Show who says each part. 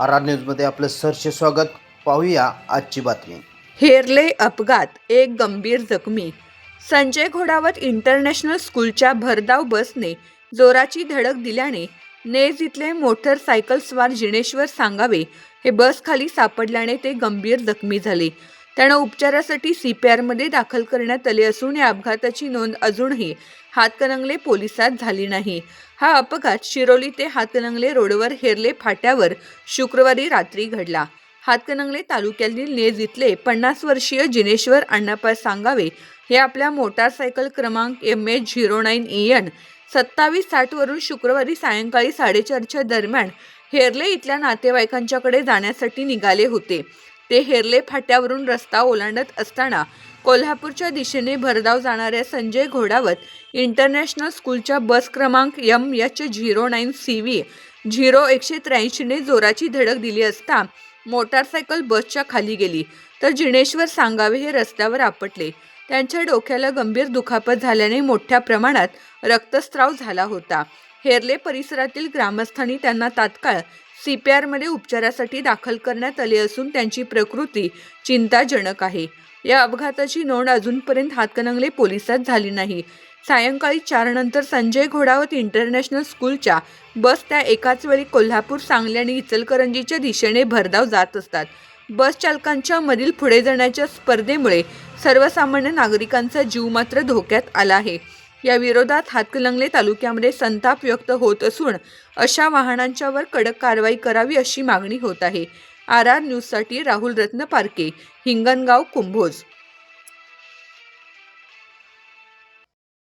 Speaker 1: R R न्यूजमध्ये आपलं सहर्ष स्वागत. पाहूया आजची बातमी.
Speaker 2: हेरले अपघात एक गंभीर जखमी. संजय घोडावत इंटरनॅशनल स्कूलच्या भरधाव बसने जोराची धडक दिल्याने नेज इथले मोटरसायकल स्वार जिनेश्वर सांगावे हे बस खाली सापडल्याने ते गंभीर जखमी झाले. त्यांना उपचारासाठी सी पी आरमध्ये दाखल करण्यात आले असून या अपघाताची नोंद अजूनही हातकणंगले पोलिसात झाली नाही. हा अपघात शिरोली ते हातकणंगले रोडवर हेरले फाट्यावर शुक्रवारी रात्री घडला. हातकणंगले तालुक्यातील नेज इथले पन्नास वर्षीय जिनेश्वर अण्णापा सांगावे हे आपल्या मोटारसायकल क्रमांक M H zero nine E N सत्तावीस साठवरून शुक्रवारी सायंकाळी साडेचारच्या दरम्यान हेरले इथल्या नातेवाईकांच्याकडे जाण्यासाठी निघाले होते. ते हेरले फाट्यावरून रस्ता ओलांडत असताना कोल्हापूरच्या दिशेने भरधाव जाणाऱ्या संजय घोडावत इंटरनॅशनल स्कूलच्या बस क्रमांक M H zero nine C V zero एकशे त्र्याऐंशीने जोराची धडक दिली असता मोटारसायकल बसच्या खाली गेली. तर जिनेश्वर सांगावे हे रस्त्यावर आपटले. त्यांच्या डोक्याला गंभीर दुखापत झाल्याने मोठ्या प्रमाणात रक्तस्राव झाला होता. हेरले परिसरातील ग्रामस्थांनी त्यांना तात्काळ सी पी आरमध्ये उपचारासाठी दाखल करण्यात आले असून त्यांची प्रकृती चिंताजनक आहे. या अपघाताची नोंद अजूनपर्यंत हातकणंगले पोलिसात झाली नाही. सायंकाळी चार नंतर संजय घोडावत इंटरनॅशनल स्कूलच्या बस त्या एकाच वेळी कोल्हापूर सांगली आणि इचलकरंजीच्या दिशेने भरधाव जात असतात. बस चालकांच्या मधील पुढे जाण्याच्या स्पर्धेमुळे सर्वसामान्य नागरिकांचा जीव मात्र धोक्यात आला आहे. या विरोधात हातकलंगले तालुक्यामध्ये संताप व्यक्त होत असून अशा वाहनांच्यावर कडक कारवाई करावी अशी मागणी होत आहे. आर आर न्यूजसाठी राहुल रत्न पारके हिंगणगाव कुंभोज.